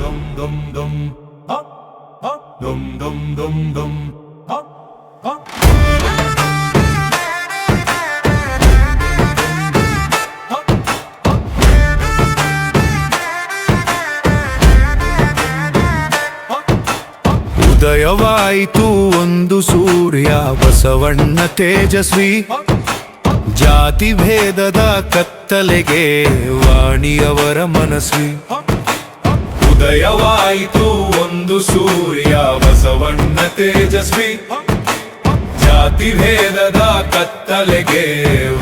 dum dum dum. Ha ha. Dum dum dum dum. Ha ha. ಉದಯವಾಯಿತು ಒಂದು ಸೂರ್ಯ, ಬಸವಣ್ಣ ತೇಜಸ್ವಿ. ಜಾತಿ ಭೇದದ ಕತ್ತಲೆಗೆ ವಾಣಿಯವರ ಮನಸ್ವಿ. ಉದಯವಾಯಿತು ಒಂದು ಸೂರ್ಯ ಬಸವಣ್ಣ ತೇಜಸ್ವಿ. ಜಾತಿ ಭೇದದ ಕತ್ತಲೆಗೆ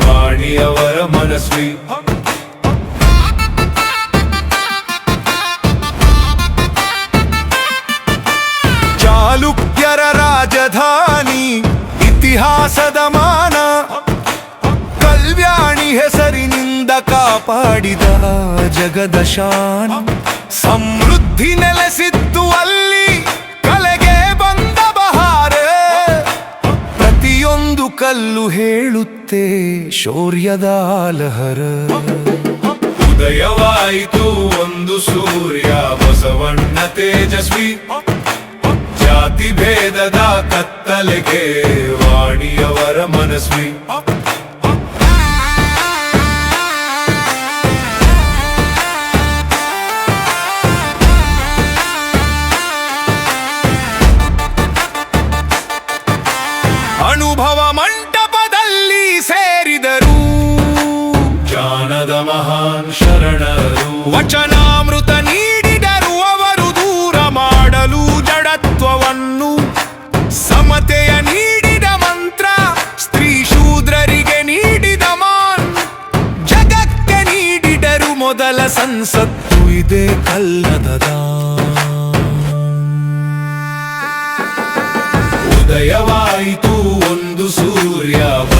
ವಾಣಿಯವರ ಮನಸ್ವಿ. ಚಾಲುಕ್ಯರ ರಾಜಧಾನಿ, ಇತಿಹಾಸದ ಮಾನ. ಕಲ್ಯಾಣಿ ಹೆಸರಿನಿಂದ ಕಾಪಾಡಿದ ಜಗದ ಶಾನ ಸಮೃದ್ಧಿ ನೆಲೆಸಿತ್ತು ಅಲ್ಲಿ ಕಲೆಗೆ ಬಂದ ಬಹಾರ. ಪ್ರತಿಯೊಂದು ಕಲ್ಲು ಹೇಳುತ್ತೆ ಶೌರ್ಯದ ಲಹರ ಉದಯವಾಯಿತು ಒಂದು ಸೂರ್ಯ, ಬಸವಣ್ಣ ತೇಜಸ್ವಿ. ಜಾತಿ ಭೇದದ ಕತ್ತಲೆಗೆ ವಾಣಿಯವರ ಮನಸ್ವಿ. ಅನುಭವ ಮಂಟಪದಲ್ಲಿ ಸೇರಿದರು. ಜಾನದ ಮಹಾನ್ ಶರಣರು. ವಚನಾಮೃತ ನೀಡಿದರು ಅವರು ದೂರ ಮಾಡಲು ಜಡತ್ವವನ್ನು. ಸಮತೆಯ ನೀಡಿದ ಮಂತ್ರ ಸ್ತ್ರೀ ಶೂದ್ರರಿಗೆ ನೀಡಿದ ಮಾನ್. ಜಗಕ್ಕೆ ನೀಡಿದರು ಮೊದಲ ಸಂಸತ್ತು ಇದೆ ಕಲ್ಲದ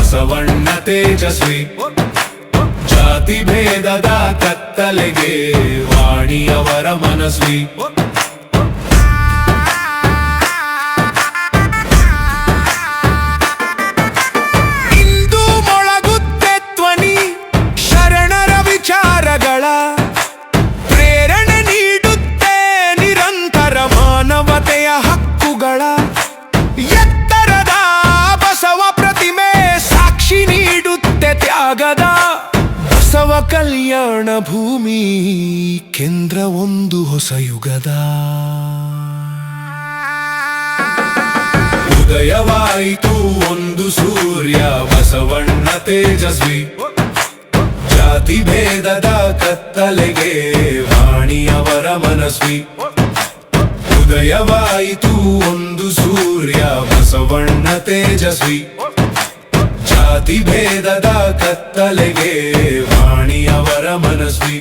ಬಸವಣ್ಣ ತೇಜಸ್ವಿ. ಜಾತಿ ಭೇದದ ಕತ್ತಲೆಗೆ ವಾಣಿಯವರ ಮನಸ್ವಿ. ಇಂದು ಮೊಳಗುತ್ತೆ ಧ್ವನಿ, ಶರಣರ ವಿಚಾರಗಳ. ಪ್ರೇರಣೆ ನೀಡುತ್ತೆ ನಿರಂತರ ಮಾನವತೆಯ ಹಕ್ಕುಗಳ. ತ್ಯಾಗದ ಬಸವ ಕಲ್ಯಾಣ ಭೂಮಿ ಕೇಂದ್ರ ಒಂದು ಹೊಸ ಯುಗದ. ಉದಯವಾಯಿತು ಒಂದು ಸೂರ್ಯ, ಬಸವಣ್ಣ ತೇಜಸ್ವಿ. ಜಾತಿ ಭೇದದ ಕತ್ತಲೆಗೆ ವಾಣಿಯವರ ಮನಸ್ವಿ. ಉದಯವಾಯಿತು ಒಂದು ಸೂರ್ಯ, ಬಸವಣ್ಣ ತೇಜಸ್ವಿ. ಜಾತಿ ಭೇದದ ಕತ್ತಲೆಗೆ ವಾಣಿಯವರ ಮನಸ್ವಿ.